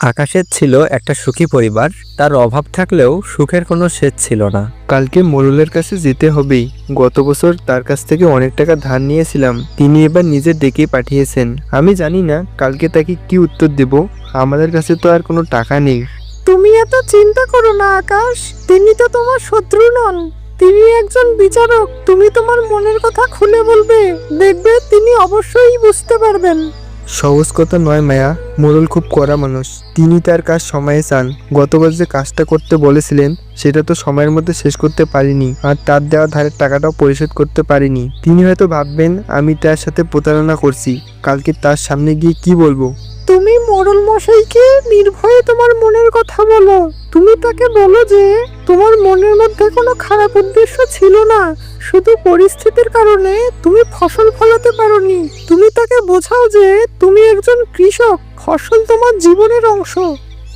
আকাশের ছিল একটা সুখী পরিবার। তার অভাব থাকলেও সুখের কোনো শেষ ছিল না। কালকে মরুলের কাছে যেতে হবেই। গত বছর তার কাছ থেকে অনেক টাকা ধার নিয়েছিলাম। তিনি এবার নিজে ডেকে পাঠিয়েছেন। আমি জানি না কালকে তাকে কি উত্তর দেব। আমাদের কাছে তো আর কোনো টাকা নেই। তুমি এত চিন্তা করো না আকাশ। তিনি তো তোমার শত্রু নন। তিনি একজন বিচারক। তুমি তোমার মনের কথা খুলে বলবে। দেখবে তিনি অবশ্যই বুঝতে পারবেন। সহজ কথা নয় মায়া, মোরল খুব কড়া মানুষ। তিনি তার কাজ সময়ে চান। গতবার যে কাজটা করতে বলেছিলেন, সেটা তো সময়ের মধ্যে শেষ করতে পারিনি, আর তার দেওয়া ধারের টাকাটাও পরিশোধ করতে পারিনি। তিনি হয়তো ভাববেন, আমি তার সাথে প্রতারণা করছি। কালকে তার সামনে গিয়ে কি বলব? তুমি মোড়ল মশাইকে নির্ভয়ে তোমার মনের কথা বলো। তুমি তাকে বলো যে, তোমার মনের মধ্যে কোনো খারাপ উদ্দেশ্য ছিল না। শুধু পরিস্থিতির কারণে তুমি ফসল ফলাতে পারোনি। তুমি তাকে বোঝাও যে তুমি একজন কৃষক ফসল তোমার জীবনের অংশ।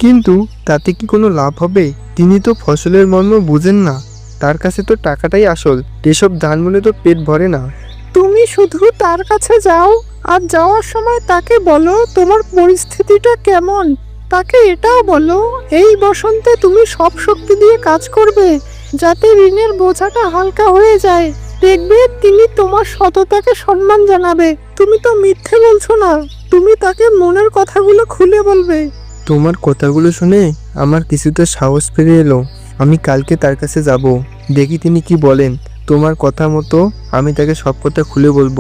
কিন্তু তাতে কি কোনো লাভ হবে? তিনি তো ফসলের মর্ম বুঝেন না। তার কাছে তো টাকাটাই আসল। এসব ধান মনে তো পেট ভরে না। তুমি শুধু তার কাছে যাও আর যাওয়ার সময় তাকে বলো তোমার পরিস্থিতিটা কেমন। তাকে এটাও বলো এই বসন্তে তুমি সব শক্তি দিয়ে কাজ করবে। যাতে ঋণের বোঝাটা হালকা হয়ে যায়, দেখবে তিনি তোমার সততাকে সম্মান জানাবে। তুমি তো মিথ্যে বলছো না, তুমি তাকে মনের কথাগুলো খুলে বলবে। তোমার কথাগুলো শুনে আমার কিছুটা সাহস ফিরে এলো। আমি কালকে তার কাছে যাব। দেখি তিনি কি বলেন। তোমার কথা মতো আমি তাকে সব কথা খুলে বলব।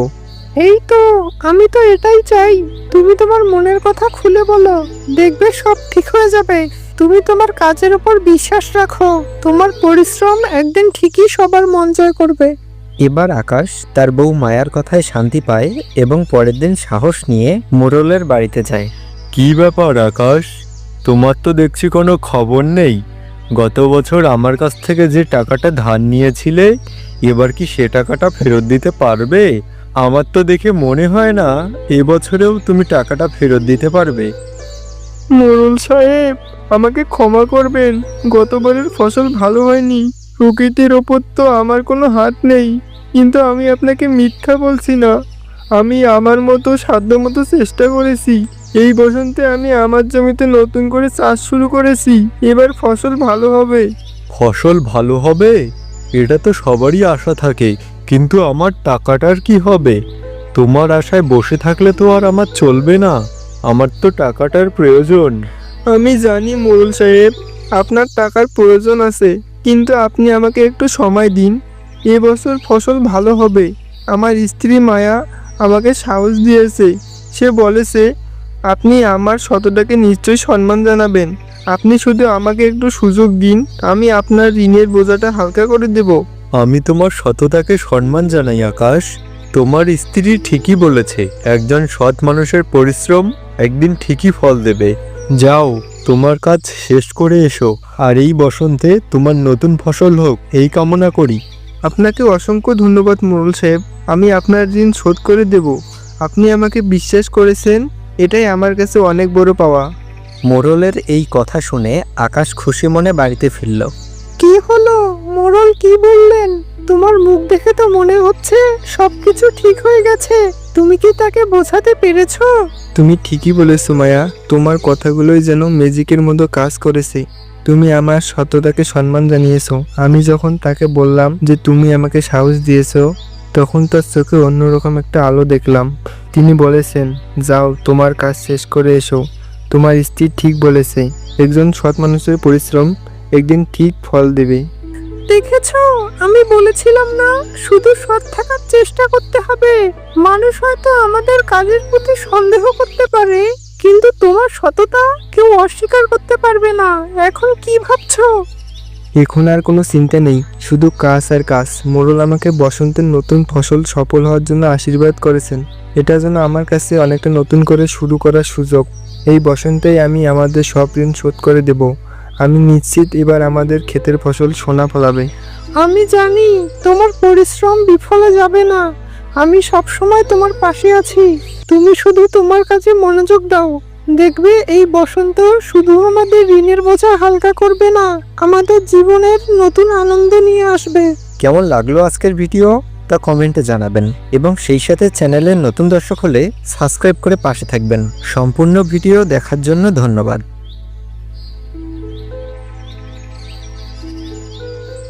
এই তো আমি তো এটাই চাই। তুমি তোমার মনের কথা খুলে বলো। দেখবে সব ঠিক হয়ে যাবে। তুমি তোমার কাজের উপর বিশ্বাস রাখো। তোমার পরিশ্রম একদিন ঠিকই সবার মন জয় করবে। এবার আকাশ তার বউ মায়ার কথায় শান্তি পায় এবং পরের দিন সাহস নিয়ে মোরলের বাড়িতে যায়। কি ব্যাপার আকাশ? তোমার তো দেখছি কোনো খবর নেই। গত বছর আমার কাছ থেকে যে টাকাটা ধার নিয়েছিলে এবার কি সে টাকাটা ফেরত দিতে পারবে? আমার তো দেখে মনে হয় না এবছরেও তুমি টাকাটা ফেরত দিতে পারবে। মোরল সাহেব আমাকে ক্ষমা করবেন। গতবারের ফসল ভালো হয়নি। প্রকৃতির ওপর তো আমার কোনো হাত নেই। কিন্তু আমি আপনাকে মিথ্যা বলছি না। আমি আমার মতো সাধ্য মতো চেষ্টা করেছি। এই বসন্তে আমি আমার জমিতে নতুন করে চাষ শুরু করেছি। এবার ফসল ভালো হবে। ফসল ভালো হবে? এটা তো সবারই আশা থাকে। কিন্তু আমার টাকাটার কি হবে? তোমার আশায় বসে থাকলে তো আর আমার চলবে না। আমার তো টাকাটার প্রয়োজন। আমি জানি মোরল সাহেব, আপনার টাকার প্রয়োজন আছে, কিন্তু আপনি আমাকে একটু সময় দিন। এবছর ফসল ভালো হবে। আমার স্ত্রী মায়া আমাকে সাহস দিয়েছে। সে বলেছে, আপনি আমার শতটাকে নিশ্চয়ই সম্মান জানাবেন। আপনি শুধু আমাকে একটু সুযোগ দিন, আমি আপনার ঋণের বোঝাটা হালকা করে দেব। আমি তোমার সততাকে সম্মান জানাই, আকাশ। তোমার স্ত্রী ঠিকই বলেছে, একজন সৎ মানুষের পরিশ্রম একদিন ঠিকই ফল দেবে। যাও, তোমার কাজ শেষ করে এসো, আর এই বসন্তে তোমার নতুন ফসল হোক, এই কামনা করি। আপনাকে অসংখ্য ধন্যবাদ, মোরল সাহেব। আমি আপনার ঋণ শোধ করে দেব। আপনি আমাকে বিশ্বাস করেছেন, এটাই আমার কাছে অনেক বড় পাওয়া। মোরলের এই কথা শুনে আকাশ খুশি মনে বাড়িতে ফিরল। কি হলো? মোরল কি বললেন? তোমার মুখ দেখে তো মনে হচ্ছে সবকিছু ঠিক হয়ে গেছে। তুমি কি তাকে বোঝাতে পেরেছ? তুমি ঠিকই বলেছ, মায়া। তোমার কথাগুলোই যেন ম্যাজিকের মতো কাজ করেছে। তুমি আমার সততাকে সম্মান জানিয়েছো। আমি যখন তাকে বললাম যে তুমি আমাকে সাহস দিয়েছ, তখন তার চোখে অন্যরকম একটা আলো দেখলাম। তিনি বলেছেন, যাও, তোমার কাজ শেষ করে এসো। তোমার স্ত্রী ঠিক বলেছে। একজন সৎ মানুষের পরিশ্রম একদিন ঠিক ফল দেবে? দেখেছ? আমি বলেছিলাম না শুধু সৎ থাকার চেষ্টা করতে হবে। মানুষ হয়তো আমাদের কাজের প্রতি সন্দেহ করতে পারে কিন্তু তোমার সততা কেউ অস্বীকার করতে পারবে না। এখন কি ভাবছ? এখন আর কোনো চিন্তা নেই শুধু কাজ আর কাজ। মোরল আমাকে বসন্তের নতুন ফসল সফল হওয়ার জন্য আশীর্বাদ করেছেন। এটা যেন আমার কাছে অনেকটা নতুন করে শুরু করার সুযোগ। এই বসন্তেই আমি আমাদের সব ঋণ শোধ করে দেব। আমি নিশ্চিত এবার আমাদের ক্ষেতের ফসল সোনা ফলাবে। আমি জানি তোমার পরিশ্রম বিফলে যাবে না। আমি সব সময় তোমার পাশে আছি। তুমি শুধু তোমার কাছে মনোযোগ দাও। দেখবে এই বসন্ত শুধু আমাদের ঋণের বোঝা হালকা করবে না। আমাদের জীবনের নতুন আনন্দ নিয়ে আসবে। কেমন লাগল আজকের ভিডিও? তা কমেন্টে জানাবেন। এবং সেই সাথে চ্যানেলের নতুন দর্শক হলে সাবস্ক্রাইব করে পাশে থাকবেন। সম্পূর্ণ ভিডিও দেখার জন্য ধন্যবাদ।